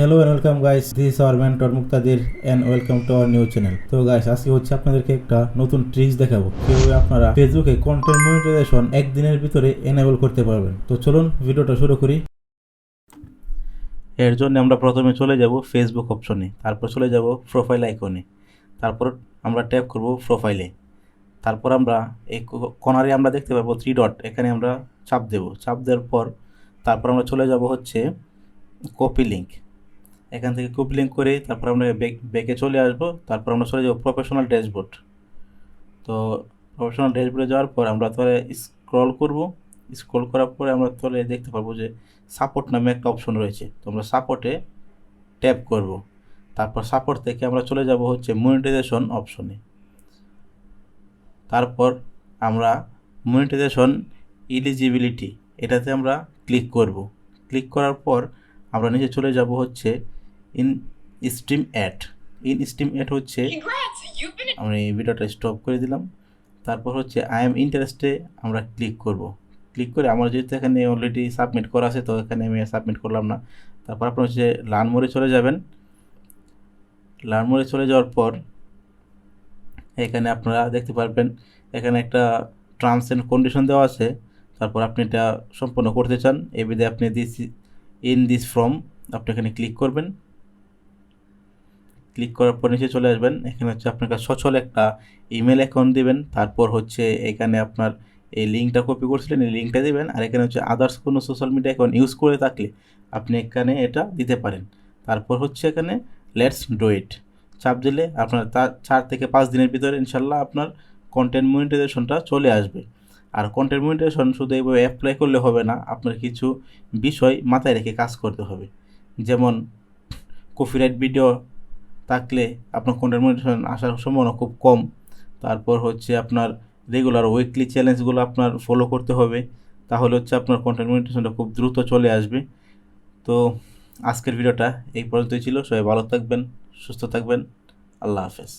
Hello and welcome guys this our mentor Muktadir and welcome to our new channel তো guys আজকে হচ্ছে আপনাদেরকে একটা নতুন ট্রিক্স দেখাবো। কীভাবে আপনারা ফেসবুকে কন্টেন্ট মনিটাইজেশন একদিনের ভিতরে এনেবল করতে পারবেন। তো চলুন ভিডিওটা শুরু করি। এর জন্য আমরা প্রথমে চলে যাব ফেসবুক অপশনে তারপর চলে যাব প্রোফাইল আইকনে তারপর আমরা ট্যাপ করব প্রোফাইলে তারপর আমরা এই কো- কোণারে আমরা দেখতে পাবো থ্রি ডট এখানে আমরা চাপ দেব। চাপ দেওয়ার পর তারপর আমরা চলে যাব হচ্ছে কপি লিঙ্ক এখান থেকে কপি লিঙ্ক করে তারপর আমরা ব্যাকে চলে আসব। তারপর আমরা চলে যাব প্রফেশনাল ড্যাশবোর্ড তো প্রফেশনাল ড্যাশবোর্ডে যাওয়ার পর আমরা তাহলে স্ক্রল করব। স্ক্রল করার পরে আমরা তাহলে দেখতে পারব যে সাপোর্ট নামে একটা অপশন রয়েছে। তো আমরা সাপোর্টে ট্যাপ করব। তারপর সাপোর্ট থেকে আমরা চলে যাব হচ্ছে মনিটাইজেশন অপশনে তারপর আমরা মনিটাইজেশন ইলিজিবিলিটি এটাতে আমরা ক্লিক করব। ক্লিক করার পর আমরা নিচে চলে যাব হচ্ছে in stream ad in stream ad হচ্ছে আমরা এই ভিডিওটা স্টপ করে দিলাম। তারপর হচ্ছে আই এম ইন্টারেস্টে আমরা ক্লিক করব। ক্লিক করে আমার যেহেতু এখানে অলরেডি সাবমিট করা আছে তো এখানে আমি সাবমিট করলাম না। তারপর আপনার হচ্ছে লার্ন মোড়ে চলে যাবেন। লার্ন মোড়ে চলে যাওয়ার পর এখানে আপনারা দেখতে পারবেন এখানে একটা টার্মস অ্যান্ড কন্ডিশন দেওয়া আছে। তারপর আপনি এটা সম্পূর্ণ করতে চান। এই বিধে আপনি দিস ইন দিস ফর্ম আপনি এখানে ক্লিক করবেন। ক্লিক করার পর নিচে চলে আসবেন। এখানে হচ্ছে আপনাকে সচল একটা ইমেল অ্যাকাউন্ট দিবেন। তারপর হচ্ছে এখানে আপনার এই লিঙ্কটা কপি করছিলেন, এই লিঙ্কটা দিবেন। আর এখানে হচ্ছে আদার্স কোনো সোশ্যাল মিডিয়া অ্যাকাউন্ট ইউজ করে থাকলে আপনি এখানে এটা দিতে পারেন। তারপর হচ্ছে এখানে লেটস ডু ইট চাপ দিলে আপনার তার চার থেকে পাঁচ দিনের ভিতরে ইনশাল্লাহ আপনার কন্টেন্ট মনিটাইজেশনটা চলে আসবে। আর কন্টেন্ট মনিটাইজেশন শুধু এইভাবে অ্যাপ্লাই করলে হবে না, আপনার কিছু বিষয় মাথায় রেখে কাজ করতে হবে। যেমন কপিরাইট ভিডিও থাকলে আপনার কন্টেন্ট মনিটাইজেশন আসার সম্ভাবনা খুব কম। তারপর হচ্ছে আপনার রেগুলার উইকলি চ্যালেঞ্জগুলো আপনার ফলো করতে হবে। তাহলে হচ্ছে আপনার কন্টেন্ট খুব দ্রুত চলে আসবে। তো আজকের ভিডিওটা এই পর্যন্তই ছিল। সবাই ভালো থাকবেন, সুস্থ থাকবেন। আল্লাহ হাফেজ।